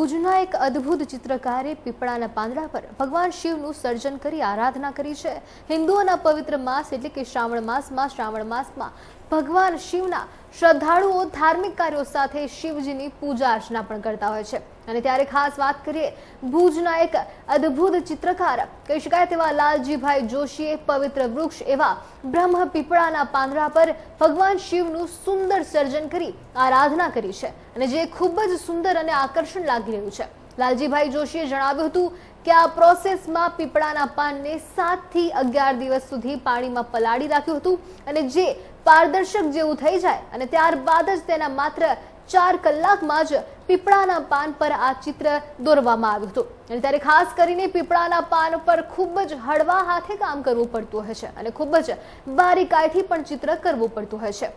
ભુજના એક અદ્ભુત ચિત્રકારે પીપળાના પાંદડા પર ભગવાન શિવનું સર્જન કરી આરાધના કરી છે. હિન્દુઓના પવિત્ર માસ એટલે કે શ્રાવણ માસમાં શ્રાવણ માસમાં ભગવાન શિવના શ્રદ્ધાળુઓ ધાર્મિક કાર્યો સાથે શિવજીની પૂજા અર્ચના પણ કરતા હોય છે. અને ત્યારે ખાસ વાત કરીએ ભુજના એક અદ્ભુત ચિત્રકાર, કહી શકાય તેવા લાલજીભાઈ જોશીએ પવિત્ર વૃક્ષ એવા બ્રહ્મ પીપળાના પાંદડા પર ભગવાન શિવનું સુંદર સર્જન કરી, આરાધના કરી છે. અને જે ખૂબ જ સુંદર અને આકર્ષણ લાગી રહ્યું છે. લાલજીભાઈ જોશીએ જણાવ્યું હતું કે આ પ્રોસેસમાં પીપળાના પાનને સાતથી અગિયાર દિવસ સુધી પાણીમાં પલાળી રાખ્યું હતું અને જે પારદર્શક જેવું થઈ જાય અને ત્યારબાદ જ તેના માત્ર ચાર કલાકમાં જ પીપળાના પાન પર આ ચિત્ર દોરવામાં આવ્યું હતું. અને ત્યારે ખાસ કરીને પીપળાના પાન પર ખૂબ જ હળવા હાથે કામ કરવું પડતું હોય છે અને ખૂબ જ બારીકાઈથી પણ ચિત્ર કરવું પડતું હોય છે.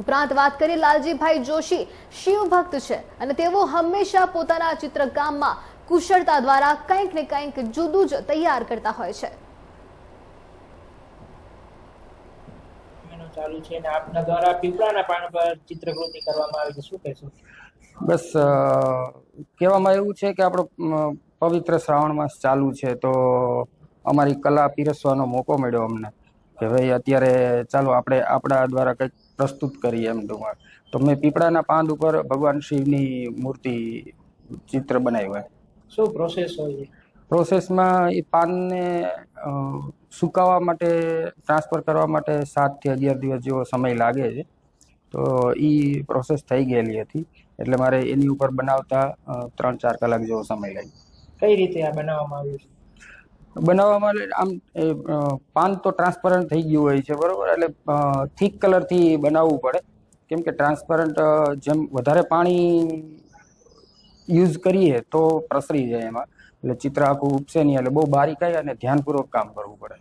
ઉપરાંત વાત કરીએ લાલજીભાઈ જોશી. શિવ ભક્ત છે અને તેઓ હંમેશા પોતાના ચિત્રકામમાં કુશળતા દ્વારા કંઈક ને કંઈક જુદું જ તૈયાર કરતા હોય છે. ચાલુ છે અને આપના દ્વારા પીપળાના પાન પર ચિત્રકૃતિ કરવામાં આવી છે. શું કહેશો? બસ કહેવામાં એવું છે કે આપણો પવિત્ર શ્રાવણ માસ ચાલુ છે તો અમારી કલા પીરસવાનો મોકો મળ્યો અમને. કે ભાઈ અત્યારે ચાલો આપણે આપણા દ્વારા કંઈક પ્રસ્તુત કરીએ એમ ટૂંકમાં. તો મેં પીપળાના પાંદ ઉપર ભગવાન શિવની મૂર્તિ ચિત્ર બનાવ્યું હોય શું પ્રોસેસ હોય છે? પ્રોસેસમાં એ પાનને સુકાવા માટે ટ્રાન્સફર કરવા માટે સાતથી અગિયાર દિવસ જેવો સમય લાગે છે. તો એ પ્રોસેસ થઈ ગયેલી હતી. એટલે મારે એની ઉપર બનાવતા ત્રણ ચાર કલાક જેવો સમય લાગ્યો. કઈ રીતે આ બનાવવામાં આવ્યું છે? બનાવવામાં આમ એ, પાન તો ટ્રાન્સપરન્ટ થઈ ગયું હોય છે બરોબર? એટલે થીક કલરથી બનાવવું પડે. કેમ કે ટ્રાન્સપરન્ટ જેમ વધારે પાણી યુઝ કરીએ તો પ્રસરી જાય એમાં. એટલે ચિત્ર આખું ઉપસે નહીં એટલે બહુ બારીકાઈ અને ધ્યાનપૂર્વક કામ કરવું પડે.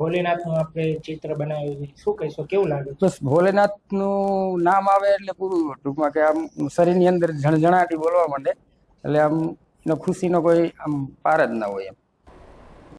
ભોલેનાથનું આપણે ચિત્ર બનાવ્યું શું કહેશો? કેવું લાગે? બસ ભોલેનાથનું નામ આવે એટલે પૂરું ટૂંકમાં કે આમ શરીરની અંદર ઝણઝણાટી બોલવા માંડે. એટલે આમ એનો ખુશીનો કોઈ આમ પાર જ ના હોય એમ.